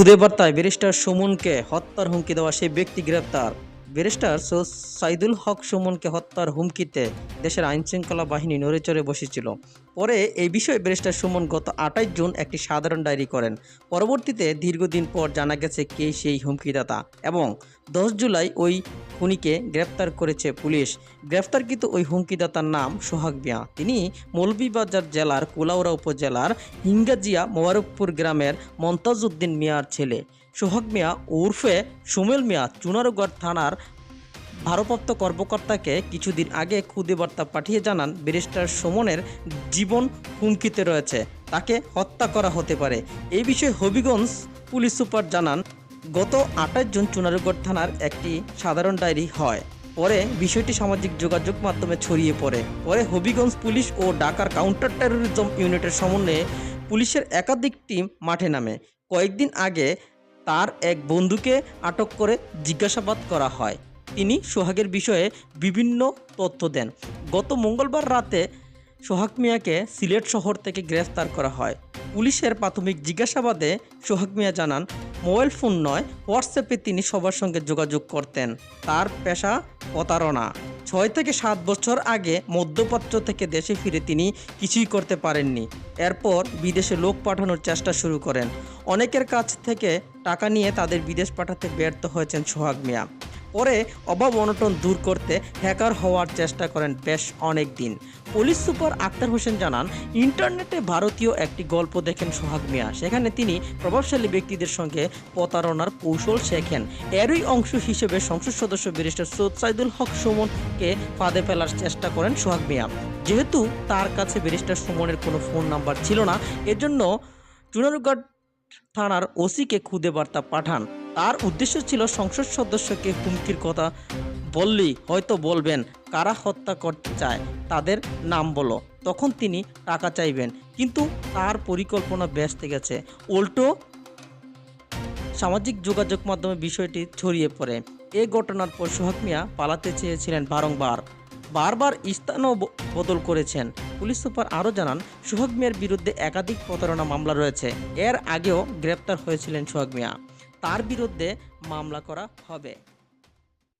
খুদে বার্তায় ব্যারিস্টার সুমনকে হত্যার হুমকি দেওয়া সেই ব্যক্তি গ্রেপ্তার। ব্যারিস্টার সৈয়দ সাইদুল হক সুমনকে হত্যার হুমকিতে দেশের আইনশৃঙ্খলা বাহিনী নড়েচড়ে বসেছিল। পরে এই বিষয়ে ব্যারিস্টার সুমন গত আঠাইশ জুন একটি সাধারণ ডায়েরি করেন। পরবর্তীতে দীর্ঘদিন পর জানা গেছে কে সেই হুমকিদাতা এবং দশ জুলাই ওই খুনিকে গ্রেপ্তার করেছে পুলিশ। গ্রেপ্তারকৃত ওই হুমকিদাতার নাম সোহাগ বিয়া তিনি মৌলভীবাজার জেলার কুলাউড়া উপজেলার হিঙ্গাজিয়া মোবারকপুর গ্রামের মন্তাজ উদ্দিন মিয়ার ছেলে। সোহাগ মিয়া ওরফে সুমেল মিয়া চুনারুগড় থানার ভারপ্রাপ্ত কর্মকর্তাকে কিছুদিন আগে খুদে বার্তা পাঠিয়ে জানান ব্যারিস্টার সুমনের জীবন হুমকিতে রয়েছে। তাকে হত্যা করা হতে পারে। এই বিষয়ে হবিগঞ্জ পুলিশ সুপার জানান, গত আঠাশ জুন চুনারুগড় থানার একটি সাধারণ ডায়েরি হয়। পরে বিষয়টি সামাজিক যোগাযোগ মাধ্যমে ছড়িয়ে পড়ে। পরে হবিগঞ্জ পুলিশ ও ঢাকার কাউন্টার টেরোরিজম ইউনিটের সমন্বয়ে পুলিশের একাধিক টিম মাঠে নামে। কয়েকদিন আগে তার এক বন্ধুকে আটক করে জিজ্ঞাসাবাদ করা হয়। তিনি সোহাগের বিষয়ে বিভিন্ন তথ্য দেন। গত মঙ্গলবার রাতে সোহাগ মিয়াকে সিলেট শহর থেকে গ্রেফতার করা হয়। পুলিশের প্রাথমিক জিজ্ঞাসাবাদে সোহাগ মিয়া জানান, মোবাইল ফোন নয়, হোয়াটসঅ্যাপে তিনি সবার সঙ্গে যোগাযোগ করতেন। তার পেশা প্রতারণা। ছয় থেকে সাত বছর আগে মধ্যপ্রাচ্য থেকে দেশে ফিরে তিনি কিছুই করতে পারেননি। এরপর বিদেশে লোক পাঠানোর চেষ্টা শুরু করেন। অনেকের কাছ থেকে টাকা নিয়ে তাদের বিদেশ পাঠাতে ব্যর্থ হয়েছেন সোহাগ মিয়া। পরে অভাব অনটন দূর করতে হ্যাকার হওয়ার চেষ্টা করেন বেশ অনেক দিন। পুলিশ সুপার আক্তার হোসেন জানান, ইন্টারনেটে ভারতীয় একটি গল্প দেখেন সোহাগ মিয়া। সেখানে তিনি প্রভাবশালী ব্যক্তিদের সঙ্গে প্রতারণার কৌশল শেখেন। এরই অংশ হিসেবে সংসদ সদস্য ব্যারিস্টার সৈয়দ সাইদুল হক সুমনকে ফাঁদে ফেলার চেষ্টা করেন সোহাগ মিয়া। যেহেতু তার কাছে ব্যারিস্টার সুমনের কোনো ফোন নাম্বার ছিল না, এজন্য চুনারুঘাট থানার ওসিকে খুদে বার্তা পাঠান। তার উদ্দেশ্য ছিল সংসদ সদস্যকে হুমকির কথা বললেই হয়তো বলবেন, কারা হত্যা করতে চায়, তাদের নাম বলো। তখন তিনি টাকা চাইবেন। কিন্তু তার পরিকল্পনা ব্যস্ত গেছে। উল্টো সামাজিক যোগাযোগ মাধ্যমে বিষয়টি ছড়িয়ে পড়ে। এ ঘটনার পর সোহাগ মিয়া পালাতে চেয়েছিলেন বারংবার। বারবার স্থানও বদল করেছেন। পুলিশ সুপার আরও জানান, সোহাগ মিয়ার বিরুদ্ধে একাধিক প্রতারণা মামলা রয়েছে। এর আগেও গ্রেপ্তার হয়েছিলেন সোহাগ মিয়া। তার বিরুদ্ধে মামলা করা হবে।